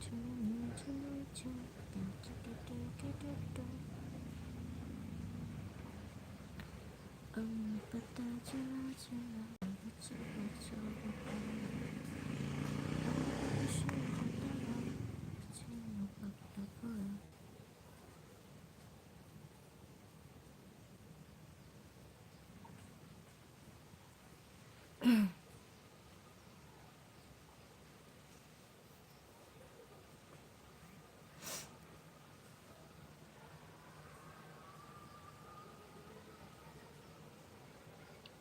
Welcome welcome আল্লাহ আল্লাহ দিলাম বসে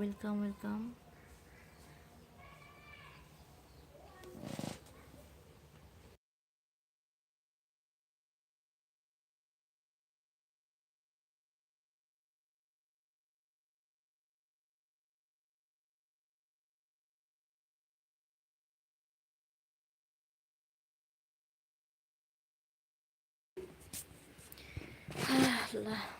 রয়েছে তুই যাকে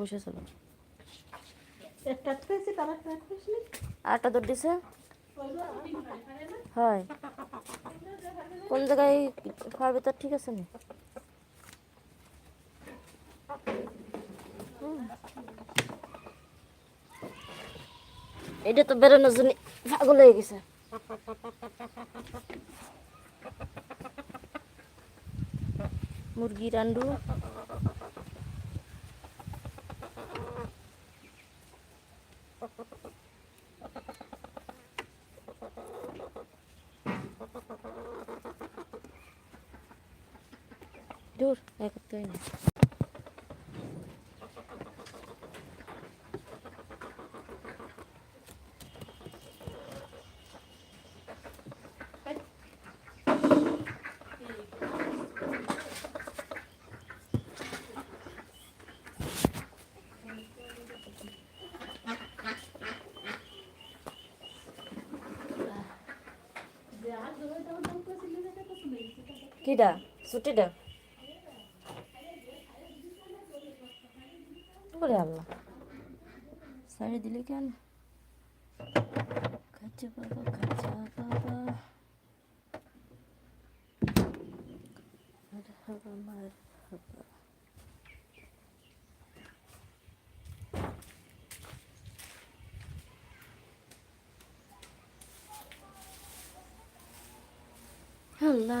বসে চলো একটা পেয়েছি তার একটা পেয়েছি আটটা দৌড় দিছে হয় কোন জায়গায় খাওয়ার ভেতর ঠিক আছে না এটা তো বেরোনোর জন্য পাগল হয়ে গেছে মুরগি রান্ডু দূর এক করতে কিডা? ছুটিটা ওরে আল্লাহ। সারি দিলে কেন? খাচ্চা বাবা খাচ্চা বাবা। মারহাবা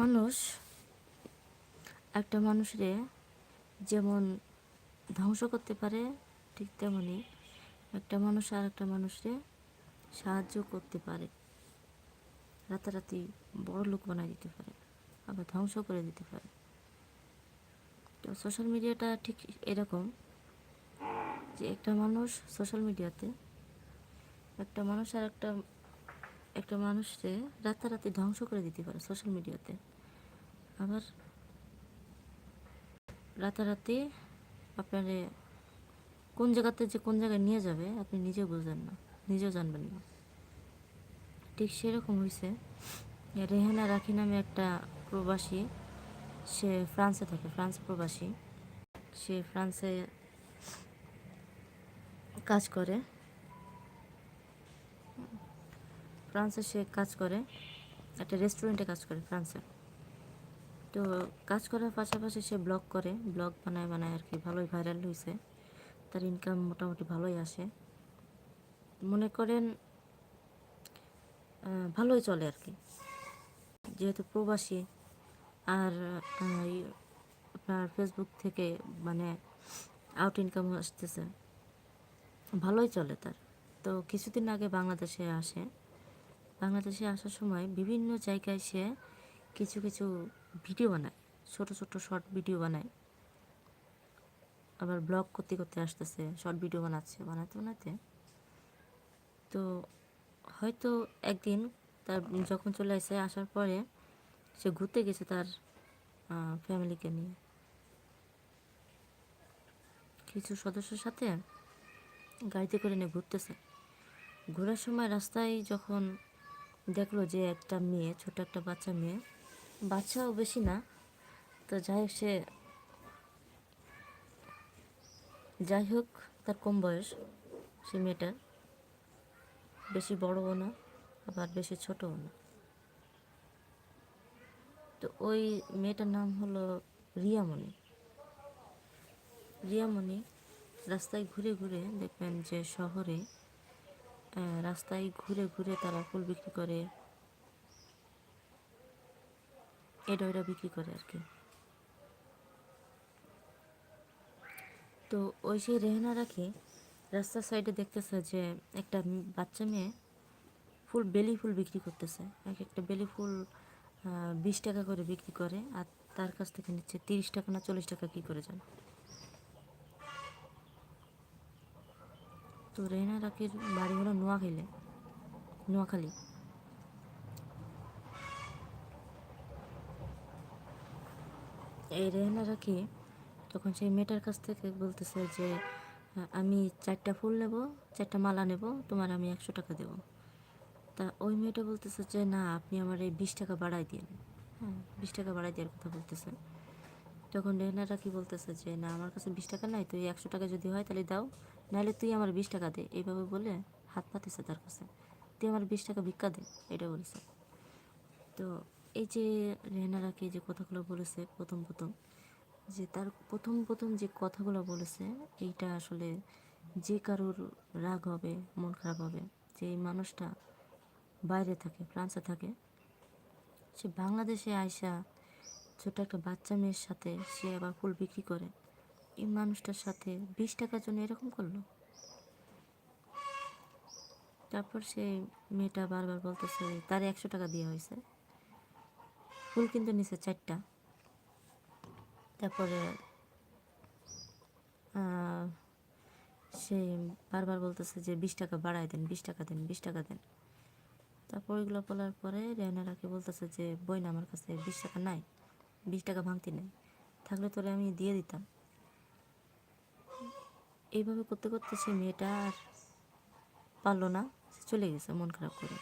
মানুষ, একটা মানুষরে যেমন ধ্বংস করতে পারে, ঠিক তেমনি একটা মানুষ আর একটা মানুষরে সাহায্য করতে পারে। রাতারাতি বড় লোক বানায় দিতে পারে, আবার ধ্বংস করে দিতে পারে। তো সোশ্যাল মিডিয়াটা ঠিক এরকম যে একটা মানুষ সোশ্যাল মিডিয়াতে একটা মানুষ আর একটা একটা মানুষকে রাতারাতি ধ্বংস করে দিতে পারে সোশ্যাল মিডিয়াতে আবার রাতারাতি আপনারে কোন জায়গাতে যে কোন জায়গায় নিয়ে যাবে, আপনি নিজেও বুঝবেন না, নিজেও জানবেন না। ঠিক সেরকম হয়েছে রেহানা রাখি নামে একটা প্রবাসী, সে ফ্রান্সে থাকে, ফ্রান্স প্রবাসী। সে ফ্রান্সে কাজ করে। ফ্রান্সে সে কাজ করে, একটা রেস্টুরেন্টে কাজ করে ফ্রান্সে। তো কাজ করার পাশাপাশি সে ব্লগ করে ব্লগ বানায় বানায় আর কি ভালোই ভাইরাল হয়েছে তার ইনকাম মোটামুটি ভালোই আসে। মনে করেন ভালোই চলে আর কি। যেহেতু প্রবাসী, আর আপনার ফেসবুক থেকে মানে আউট ইনকাম আসতেছে, ভালোই চলে তার। তো কিছুদিন আগে বাংলাদেশে আসে। বাংলাদেশে আসার সময় বিভিন্ন জায়গায় সে কিছু কিছু ভিডিও বানায়। ছোট ছোট শর্ট ভিডিও বানায়। আবার ব্লগ করতে করতে আসতেছে, শর্ট ভিডিও বানাচ্ছে, বানাতে বানাতে। তো হয়তো একদিন তার যখন চলে আসে, আসার পরে সে ঘুরতে গেছে তার ফ্যামিলিকে নিয়ে। কিছু সদস্যের সাথে গাড়িতে করে নিয়ে ঘুরতেছে। ঘোরার সময় রাস্তায় যখন দেখল যে একটা মেয়ে, ছোট একটা বাচ্চা মেয়ে। বাচ্চাও বেশি না। তো যাই হোক, সে যাই হোক, তার কম বয়স সে মেয়েটার। বেশি বড়ও না, আবার বেশি ছোটও না। তো ওই মেয়েটার নাম হলো রিয়ামণি। রিয়ামণি রাস্তায় ঘুরে ঘুরে দেখবেন যে শহরে রাস্তায় ঘুরে ঘুরে তারা ফুল বিক্রি করে। এটা ওটা বিক্রি করে আর কি। তো ওই সেই রেহানা রাখি রাস্তার সাইডে দেখতেছে যে একটা বাচ্চা মেয়ে ফুল, বেলি ফুল বিক্রি করতেছে। এক একটা বেলি ফুল বিশ টাকা করে বিক্রি করে আর তার কাছ থেকে নিচ্ছে তিরিশ টাকা না চল্লিশ টাকা কী করে যান তো রেহানা রাখির বাড়ি হলো নোয়াখালী নোয়াখালী। এই রেহানা রাখি তখন সেই মেয়েটার কাছ থেকে বলতেছে যে, আমি চারটা ফুল নেব, চারটা মালা নেব, তোমার আমি একশো টাকা দেব। তা ওই মেয়েটা বলতেছে যে, না, আপনি আমার এই বিশ টাকা বাড়াই দিন হ্যাঁ বিশ টাকা বাড়াই দেওয়ার কথা বলতেছে। তখন রেহনারা রাখি বলতেছে যে, না, আমার কাছে বিশ টাকা নাই তুই একশো টাকা যদি হয় তাহলে দাও। নাহলে তুই আমার বিশ টাকা দে। এইভাবে বলে হাত পাতেছে তার কাছে। তুই আমার বিশ টাকা ভিক্ষা দে এটা বলেছে। তো এই যে রেহনারাকে যে কথাগুলো বলেছে প্রথম প্রথম, যে তার প্রথম প্রথম যে কথাগুলো বলেছে, এইটা আসলে যে কারোর রাগ হবে, মন খারাপ হবে, যে এই মানুষটা বাইরে থাকে, ফ্রান্সে থাকে, সে বাংলাদেশে আয়সা ছোট একটা বাচ্চা মেয়ের সাথে সে আবার ফুল বিক্রি করে। এই মানুষটার সাথে বিশ টাকার জন্য এরকম করল? তারপর সে মেয়েটা বারবার বলতেছে তার একশো টাকা দেওয়া হয়েছে। ফুল কিন্তু নিছে চারটা। তারপরে সে বারবার বলতেছে যে, বিশ টাকা বাড়ায় দেন, বিশ টাকা দেন, বিশ টাকা দেন। তারপর ওইগুলো বলার পরে রেহানারাকে বলতেছে যে বই না আমার কাছে বিশ টাকা নাই, বিশ টাকা ভাঙতি নেই। থাকলে তোরে আমি দিয়ে দিতাম। এইভাবে করতে করতে সে মেয়েটা আর পারল না, সে চলে গেছে মন খারাপ করে।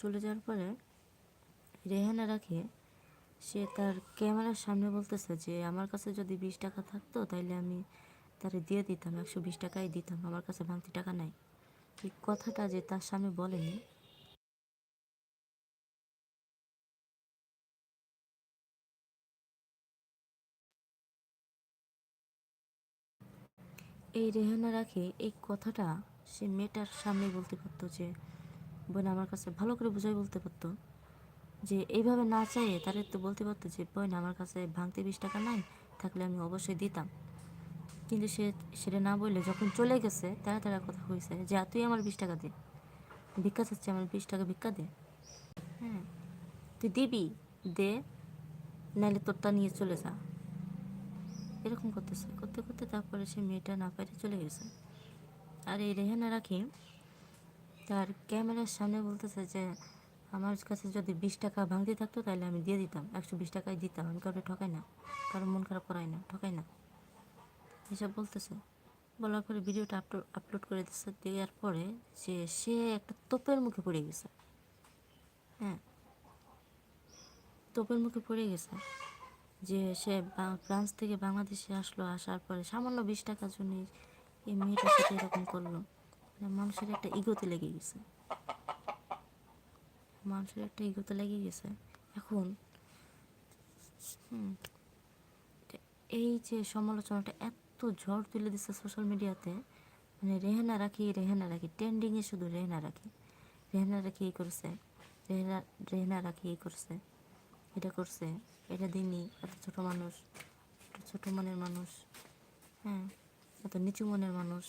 চলে যাওয়ার পরে রেহানা রাখে, সে তার ক্যামেরার সামনে বলতেছে যে, আমার কাছে যদি বিশ টাকা থাকতো তাহলে আমি তারে দিয়ে দিতাম, একশো বিশ টাকাই দিতাম, আমার কাছে ভাঙতি টাকা নাই। এই কথাটা যে তার সামনে বলেনি এই রেহানা রাখে এই কথাটা সে মেয়েটার সামনে বলতে পারতো যে বোন আমার কাছে ভালো করে বুঝাই বলতে পারতো যে এইভাবে না চাইয়ে তারে তো বলতে পারতো যে বোন আমার কাছে ভাঙতে বিশ টাকা নাই থাকলে আমি অবশ্যই দিতাম। কিন্তু সে সেটা না বললে যখন চলে গেছে তারা তারা কথা হয়েছে যে তুই আমার বিশ টাকা দে। ভিক্ষা চাচ্ছে আমার বিশ টাকা ভিক্ষা দে। হ্যাঁ। তুই দিবি দে নাহলে তোরটা নিয়ে চলে যা। এরকম করতেছে। করতে করতে তারপরে সে মেয়েটা না পারে চলে গেছে। আর এই রেহানা রাখি, তার ক্যামেরার সামনে বলতেছে যে, আমার কাছে যদি বিশ টাকা ভাঙতে থাকতো তাহলে আমি দিয়ে দিতাম। একশো বিশ টাকায় দিতাম। আমি কাউকে ঠকাই না। কারও মন খারাপ করাই না। ঠকাই না। এসব বলতেছে। বলার পরে ভিডিওটা আপলোড আপলোড করে দিচ্ছে দেওয়ার পরে যে, সে একটা তোপের মুখে পড়ে গেছে। হ্যাঁ। তোপের মুখে পড়ে গেছে। যে সে ফ্রান্স থেকে বাংলাদেশে আসলো, আসার পরে সামান্য বিশ টাকার জন্য এই মেয়েটার সাথে এরকম করল। মানে মানুষের একটা ইগোতে লেগে গেছে। মানুষের একটা ইগোতে লেগে গেছে। এখন এই যে সমালোচনাটা এত ঝড় তুলে দিচ্ছে সোশ্যাল মিডিয়াতে মানে রেহানা রাখি রেহানা রাখি ট্রেন্ডিংয়ে শুধু রেহানা রাখি। রেহানা রাখি এই করছে, রেহানা রেহানা রাখি এই করছে। এটা করছে, এটা দিনই এত ছোট মানুষ ছোট মনের মানুষ হ্যাঁ এত নিচু মনের মানুষ।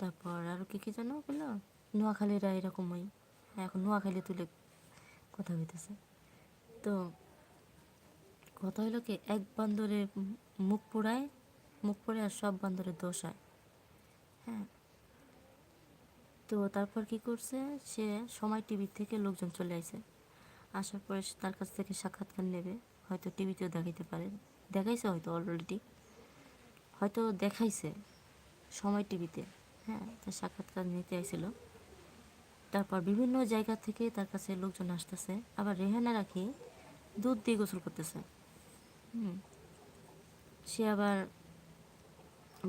তারপর আরও কী কী যেন বলল নোয়াখালীরা এরকমই, এখন নোয়াখালী তুলে কথা হইতেছে তো কথা হলো কি, এক বান্দরে মুখ পোড়ায়, মুখ পোড়ে আর সব বান্দরের দোষ হয় হ্যাঁ। তো তারপর কি করছে, সে সময় টিভির থেকে লোকজন চলে আসে আসার পরে তার কাছ থেকে সাক্ষাৎকার নেবে। হয়তো টিভিতেও দেখাইতে পারে। দেখাইছে হয়তো অলরেডি হয়তো দেখাইছে সময় টিভিতে। হ্যাঁ তার সাক্ষাৎকার নিতে আইছিল। তারপর বিভিন্ন জায়গা থেকে তার কাছে লোকজন আসতেছে। আবার রেহানা রাখি দুধ দিয়ে গোসল করতেছে। হুম। সে আবার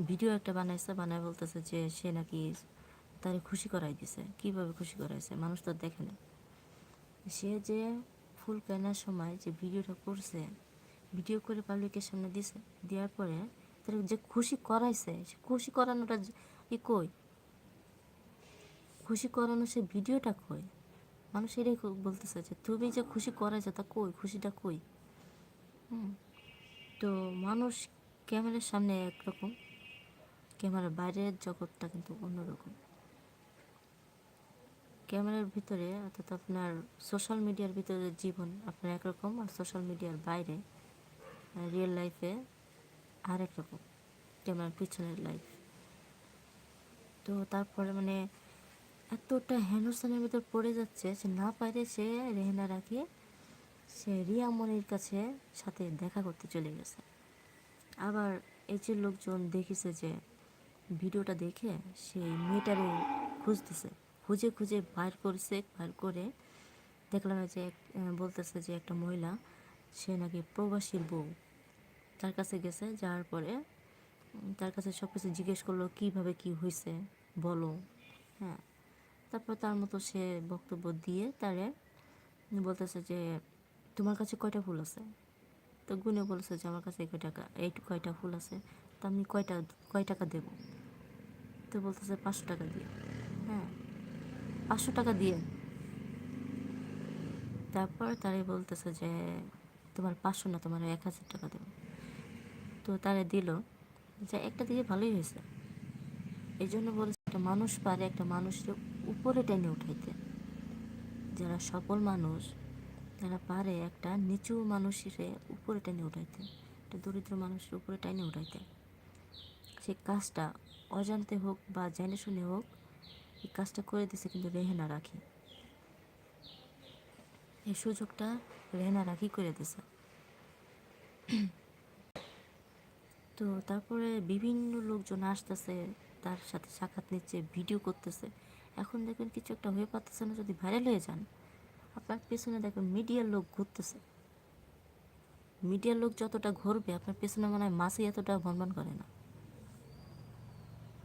ভিডিও একটা বানাইছে, বানায় বলতেছে যে সে নাকি তারে খুশি করাই দিছে। কীভাবে খুশি করাইছে? মানুষ তো দেখে না। সে যে ফুল কেনার সময় যে ভিডিওটা করছে, ভিডিও করে পাবলিকের সামনে দিছে, দেওয়ার পরে তার যে খুশি করাইছে, সে খুশি করানোটা ই কই? খুশি করানো সে ভিডিওটা কই? মানুষ এটাই বলতেছে যে তুমি যে খুশি করাইছো তা কই? খুশিটা কই? তো মানুষ ক্যামেরার সামনে একরকম, ক্যামেরার বাইরের জগৎটা কিন্তু অন্যরকম। ক্যামেরার ভিতরে, অর্থাৎ আপনার সোশ্যাল মিডিয়ার ভিতরে জীবন আপনার একরকম আর সোশ্যাল মিডিয়ার বাইরে রিয়েল লাইফে আরেক রকম, ক্যামেরার পিছনের লাইফ তো তারপরে মানে এতটা হেনস্থানের ভিতর পড়ে যাচ্ছে সে না পারে সে রেহেনা রাখি সে রিয়া মনির কাছে সাথে দেখা করতে চলে গেছে। আবার এই যে লোকজন দেখেছে যে, ভিডিওটা দেখে সেই মেয়েটারে খুঁজতেছে। খুঁজে খুঁজে বার করছে বার করে দেখলাম যে বলতেছে যে একটা মহিলা, সে নাকি প্রবাসীর বউ। তার কাছে গেছে, যাওয়ার পরে তার কাছে সব কিছু জিজ্ঞেস করল, কীভাবে কী হয়েছে বলো। হ্যাঁ তারপর তার মতো সে বক্তব্য দিয়ে তারে বলতেছে যে, তোমার কাছে কয়টা ফুল আছে? তো গুনে বলছে যে, আমার কাছে কয় টাকা, এই কয়টা ফুল আছে, তো আমি কয়টা, কয় টাকা দেবো? তো বলতেছে পাঁচশো টাকা দিয়ে। পাঁচশো টাকা দিয়ে। তারপর তারে বলতেছে যে, তোমার পাঁচশো না, তোমার এক হাজার টাকা দেবো। তো তারে দিল। যে একটা দিকে ভালোই হয়েছে। এই জন্য বলছে একটা মানুষ পারে একটা মানুষের উপরে টেনে উঠাইতে। যারা সফল মানুষ যারা পারে একটা নিচু মানুষের উপরে টেনে উঠাইতে, একটা দরিদ্র মানুষের উপরে টেনে উঠাইতে। সে কাজটা অজান্তে হোক বা জেনে শুনে হোক এই কাজটা করে দিছে কিন্তু রেহেনা রাখি। এই সুযোগটা রেহেনা রাখি করে দিছে। তো তারপরে বিভিন্ন লোকজন আসতেছে, তার সাথে সাক্ষাৎ নিচ্ছে, ভিডিও করতেছে। এখন দেখবেন কিছু একটা হয়ে পারতেছে না, যদি ভাইরাল হয়ে যান, আপনার পেছনে দেখবেন মিডিয়ার লোক ঘুরতেছে। মিডিয়ার লোক যতটা ঘুরবে, আপনার পেছনে মনে হয় মাসে এতটা ভনভন করে না।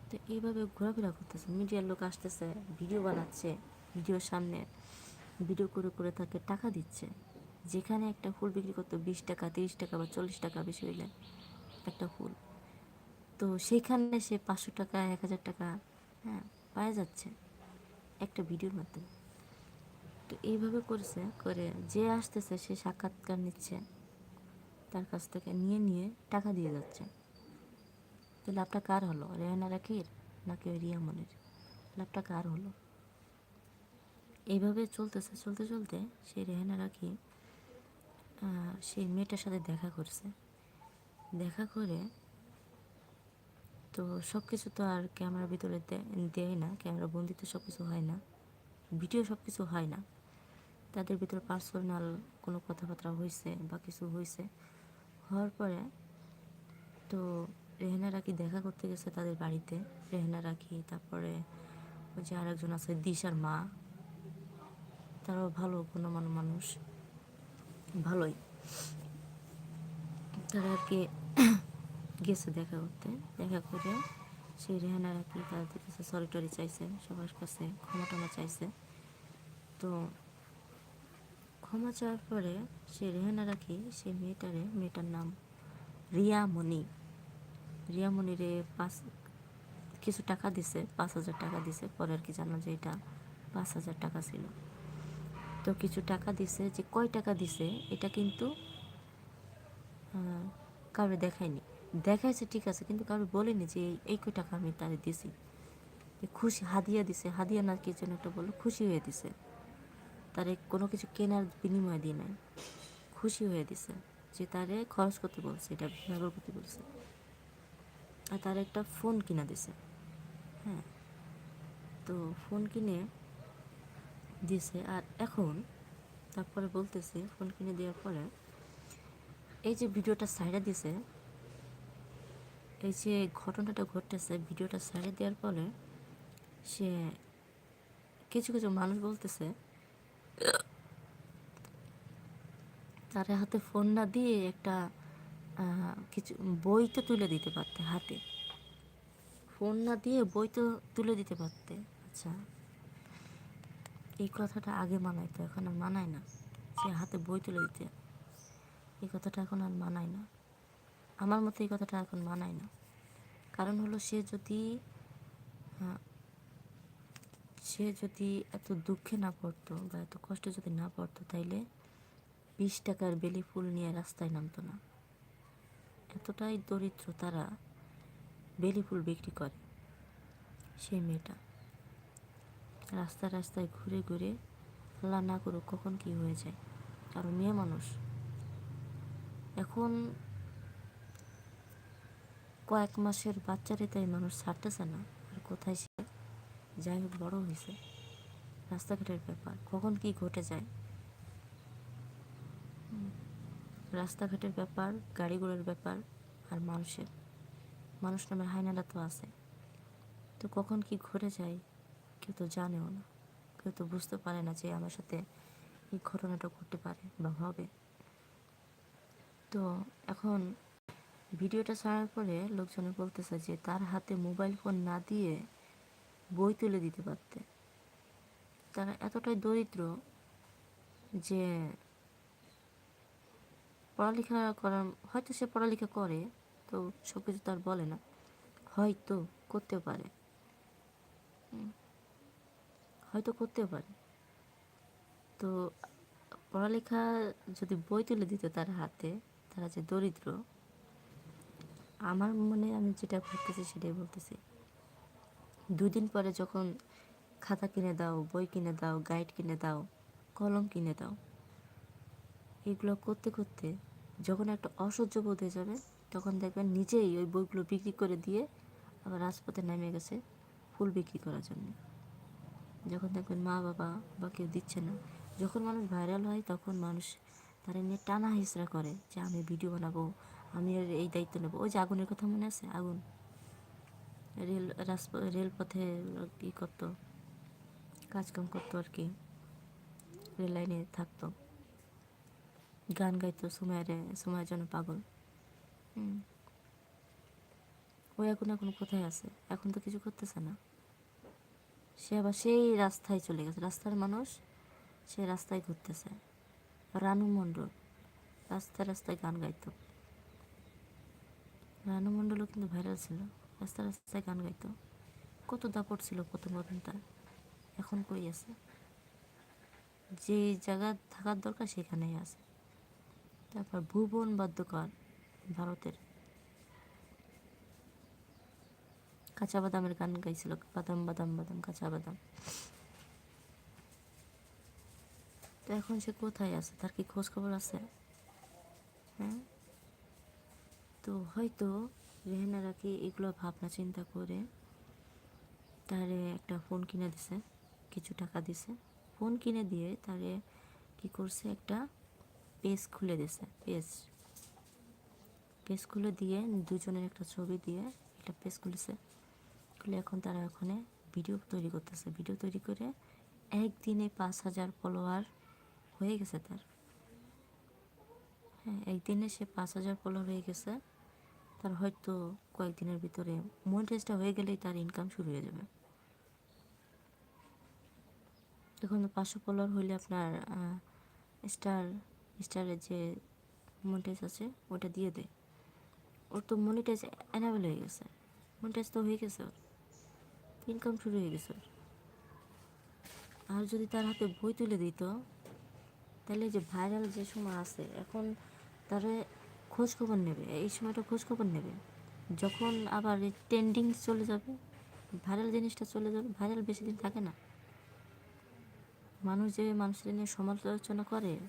তো এইভাবে ঘোরাফেরা করতেছে। মিডিয়ার লোক আসতেছে ভিডিও বানাচ্ছে ভিডিওর সামনে ভিডিও করে করে তাকে টাকা দিচ্ছে। যেখানে একটা ফুল বিক্রি করতো বিশ টাকা, তিরিশ টাকা বা চল্লিশ টাকা বেশি হইলে একটা ফুল। তো সেইখানে সে পাঁচশো টাকা, এক হাজার টাকা হ্যাঁ পাওয়া যাচ্ছে একটা ভিডিওর মাধ্যমে। তো এইভাবে করেছে, করে যে আসতেছে সে সাক্ষাৎকার নিচ্ছে, তার কাছ থেকে নিয়ে নিয়ে টাকা দিয়ে যাচ্ছে। তো লাভটা কার হলো? রেহানা রাখির নাকি ওই রিয়ামনির লাভটা কার হলো? এইভাবে চলতেছে, চলতে চলতে সেই রেহানা রাখি সেই মেয়েটার সাথে দেখা করছে। দেখা করে তো সব কিছু তো আর ক্যামেরার ভিতরে দেয় না, ক্যামেরা বন্দিতে সব কিছু হয় না, ভিডিও সব কিছু হয় না। তাদের ভিতরে পার্সোনাল কোনো কথাবার্তা হয়েছে বা কিছু হয়েছে হওয়ার পরে তো রেহেনা রাখি দেখা করতে গেছে তাদের বাড়িতে? রেহেনা রাখি তারপরে ওই যে আরেকজন আছে, দিশার মা। তারাও ভালো, গুণমান মানুষ। ভালোই। তারা আর কি গেছে দেখা করতে। দেখা করে সেই রেহানা রাখি তাদের কাছে সরি টরি চাইছে, সবার কাছে ক্ষমা টমা চাইছে। তো ক্ষমা চাওয়ার পরে সে রেহানা রাখি সেই মেয়েটারে, মেয়েটার নাম রিয়ামণি রিয়ামণিরে পাঁচ কিছু টাকা দিছে, পাঁচ হাজার টাকা দিছে। পরে আর কি জানলাম যে এটা পাঁচ হাজার টাকা ছিল। তো কিছু টাকা দিছে যে কয় টাকা দিছে, এটা কিন্তু কাউরে দেখায়নি। দেখাইছে ঠিক আছে, কিন্তু কাউরে বলেনি যে এই- কয় টাকা আমি তারে দিছি। খুশি, হাদিয়া দিছে। হাদিয়া না কি যেন একটা বলল, খুশি হয়ে দিছে। তারে কোনো কিছু কেনার বিনিময় দিয়ে নাই। খুশি হয়ে দিছে। যে তারে খরচ করতে বলছে, এটা ব্যবহার করতে বলছে। আর তার একটা ফোন কিনা দিছে। হ্যাঁ তো ফোন কিনে দিছে। আর এখন তারপরে বলতেছে, ফোন কিনে দেওয়ার পরে এই যে ভিডিওটা সাইডে দিছে, এই যে ঘটনাটা ঘটতেছে, ভিডিওটা সাইডে দেওয়ার পরে সে কিছু কিছু মানুষ বলতেছে, তার হাতে ফোন না দিয়ে একটা কিছু বই তো তুলে দিতে পারতে হাতে। ফোন না দিয়ে বই তো তুলে দিতে পারতে। আচ্ছা এই কথাটা আগে মানাইতো এখন আর মানায় না। সে হাতে বই তুলে দিতে এই কথাটা এখন আর মানায় না। আমার মতে এই কথাটা এখন মানায় না। কারণ হলো সে যদি আহ, সে যদি এত দুঃখে না পড়তো বা এত কষ্টে যদি না পড়তো তাইলে বিশ টাকার বেলি ফুল নিয়ে রাস্তায় নামতো না। এতটাই দরিদ্র তারা বেলি ফুল বিক্রি করে, সেই মেয়েটা। রাস্তায় রাস্তায় ঘুরে ঘুরে আল্লাহ না করুক কখন কি হয়ে যায়। কারণ মেয়ে মানুষ। এখন কয়েক মাসের বাচ্চারে তাই মানুষ ছাড়তেছে না। আর কোথায় সে? যাই হোক, বড় হয়েছে। রাস্তাঘাটের ব্যাপার। কখন কি ঘটে যায় হুম। রাস্তাঘাটের ব্যাপার গাড়ি ঘোড়ার ব্যাপার আর মানুষের। মানুষ নামের হাইনারা তো আছে। তো কখন কি ঘটে যায় কেউ তো জানেও না। কেউ তো বুঝতে পারে না যে আমার সাথে এই ঘটনাটা ঘটতে পারে বা হবে। তো এখন ভিডিওটা ছাড়ার পরে লোকজনে বলতেছে যে তার হাতে মোবাইল ফোন না দিয়ে বই তুলে দিতে পারতে। তারা এতটাই দরিদ্র যে পড়ালেখা করার, হয়তো সে পড়ালেখা করে, তো সব কিছু তার বলে না। হয়তো করতেও পারে। হয়তো করতেও পারে। তো পড়ালেখা যদি বই তুলে দিত তার হাতে, তারা যে দরিদ্র, আমার মনে আমি যেটা ভাবতেছি সেটাই বলতেছি। দুদিন পরে যখন খাতা কিনে দাও, বই কিনে দাও, গাইড কিনে দাও, কলম কিনে দাও এগুলো করতে করতে যখন একটা অসহ্য বোধ হয়ে যাবে, তখন দেখবেন নিজেই ওই বইগুলো বিক্রি করে দিয়ে আবার রাজপথে নেমে গেছে ফুল বিক্রি করার জন্য। যখন দেখবেন মা বাবা বা কেউ দিচ্ছে না, যখন মানুষ ভাইরাল হয় তখন মানুষ তারা নিয়ে টানা হিসরা করে যে আমি ভিডিও বানাবো, আমি এই দায়িত্ব নেব। ওই যে আগুনের কথা মনে আছে? আগুন। রেল রেলপথে কী করতো কাজকাম করতো আর কি, রেল লাইনে থাকতো। গান গাইতো সময়ের সময়ের জন্য পাগল। ওই এখন এখন কোথায় আছে? এখন তো কিছু করতেছে না। সে আবার সেই রাস্তায় চলে গেছে। রাস্তার মানুষ সে রাস্তায় ঘুরতেছে। রানু মণ্ডল, রাস্তায় রাস্তায় গান গাইতো। রানু মণ্ডলও কিন্তু ভাইরাল ছিল। রাস্তায় রাস্তায় গান গাইতো। কত দাপট ছিল প্রথম প্রথম তার। এখন কই আছে? যে জায়গা থাকার দরকার সেখানেই আছে। তারপর ভুবন বাদ্যকর ভারতের। কাঁচা বাদামের গান গাইছিল। বাদাম বাদাম বাদাম, কাঁচা বাদাম। তো এখন সে কোথায় আছে? তার কি খোঁজ খবর আছে? হ্যাঁ? তো হয়তো রেহেনারা কি এগুলো ভাবনা চিন্তা করে তারে একটা ফোন কিনে দিছে, কিছু টাকা দিছে। ফোন কিনে দিয়ে তারে কি করছে একটা পেজ খুলে দিছে পেজ। পেজ খুলে দিয়ে দুজনের একটা ছবি দিয়ে একটা পেজ খুলেছে। খুলে এখন তারা ওখানে ভিডিও তৈরি করতেছে। ভিডিও তৈরি করে একদিনে পাঁচ হাজার ফলোয়ার হয়ে গেছে তার। হ্যাঁ একদিনে সে পাঁচ হাজার ফলোয়ার হয়ে গেছে। তার হয়তো কয়েকদিনের ভিতরে মনিটাইজটা হয়ে গেলেই তার ইনকাম শুরু হয়ে যাবে। এখন পাঁচশো ফলোয়ার হইলে আপনার স্টার স্টারের যে মনিটাইজ আছে, ওটা দিয়ে দেয় ওর তো মনিটাইজ অ্যানাবেল হয়ে গেছে। মনিটাইজ তো হয়ে গেছে ওর। ইনকাম শুরু হয়ে গেছে ওর। আর যদি তার হাতে বই তুলে দিত, তাহলে যে ভাইরাল যে সময় আছে, এখন তারা খোঁজ খবর নেবে। এই সময়টা খোঁজ খবর নেবে। যখন আবার ট্রেন্ডিং চলে যাবে ভাইরাল জিনিসটা চলে যাবে ভাইরাল বেশি দিন থাকে না। মানুষ যে মানুষের নিয়ে সমালোচনা করে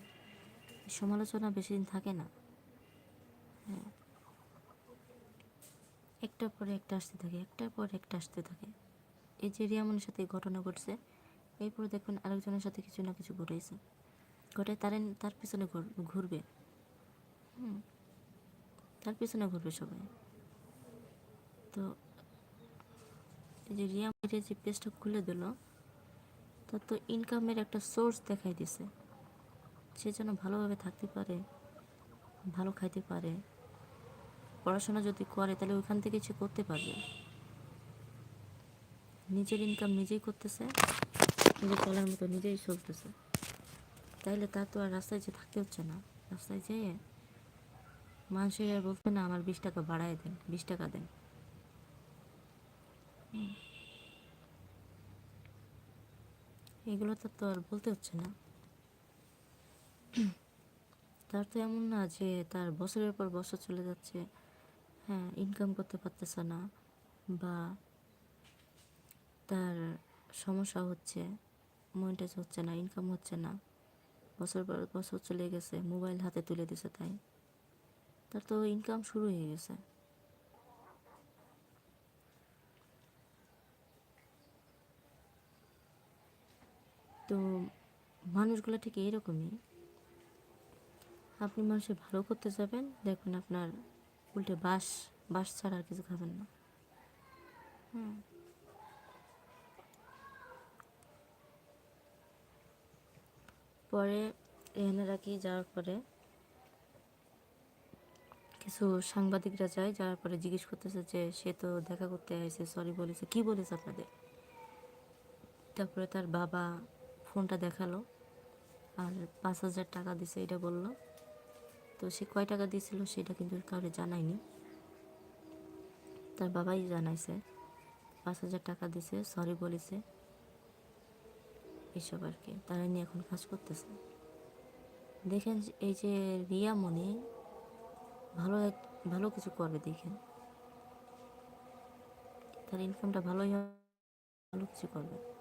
সমালোচনা বেশি দিন থাকে না। হ্যাঁ। একটার পরে একটা আসতে থাকে, একটার পর একটা আসতে থাকে। এই যে রিয়ামনের সাথে ঘটনা ঘটছে, এরপরে দেখবেন আরেকজনের সাথে কিছু না কিছু ঘটেছে। ঘটে তার তার পিছনে ঘুর- ঘুরবে। হুম। তার পিছনে ঘুরবে সবাই। তো এই যে রিয়া মেরে যে পেজটা খুলে দিল, তার তো ইনকামের একটা সোর্স দেখাই দিছে। সে যেন ভালোভাবে থাকতে পারে, ভালো খাইতে পারে, পড়াশোনা যদি করে, তাহলে ওইখান থেকে সে করতে পারবে। নিজের ইনকাম নিজেই করতেছে, নিজের চলার মতো নিজেই চলতেছে। তাইলে তার তো আর রাস্তায় যে থাকতে হচ্ছে না। রাস্তায় যেয়ে মানুষের আর বলতে না, আমার বিশ টাকা বাড়ায় দেন, বিশ টাকা দেন। এগুলো তো তো আর বলতে হচ্ছে না। তার তো এমন না যে তার বছরের পর বছর চলে যাচ্ছে। হ্যাঁ ইনকাম করতে পারতেছে না বা তার সমস্যা হচ্ছে মনিটাইজ হচ্ছে না ইনকাম হচ্ছে না। বছর পর বছর চলে গেছে মোবাইল হাতে তুলে দিছে তাই। তার তো ইনকাম শুরু হয়ে গেছে। তো মানুষগুলো ঠিক এইরকমই। আপনি মানুষের ভালো করতে যাবেন দেখবেন আপনার উল্টে বাস বাস ছাড়া আর কিছু খাবেন না। হুম। পরে এনারা কি যাওয়ার পরে কিছু সাংবাদিকরা যায়, যাওয়ার পরে জিজ্ঞেস করতেছে যে, সে তো দেখা করতে এসে সরি বলেছে, কি বলেছে আপনাদের? তারপরে তার বাবা ফোনটা দেখাল, আর পাঁচ হাজার টাকা দিছে, এটা বলল। তো সে কয় টাকা দিয়েছিল সেটা কিন্তু কাউকে জানায়নি। তার বাবাই জানাইছে, পাঁচ হাজার টাকা দিছে সরি বলেছে। এসব আর কি, তারা নিয়ে এখন কাজ করতেছে। দেখেন এই যে রিয়া মনি, ভালো ভালো কিছু করবে দেখেন। তার ইনকামটা ভালোই ভালো কিছু করবে।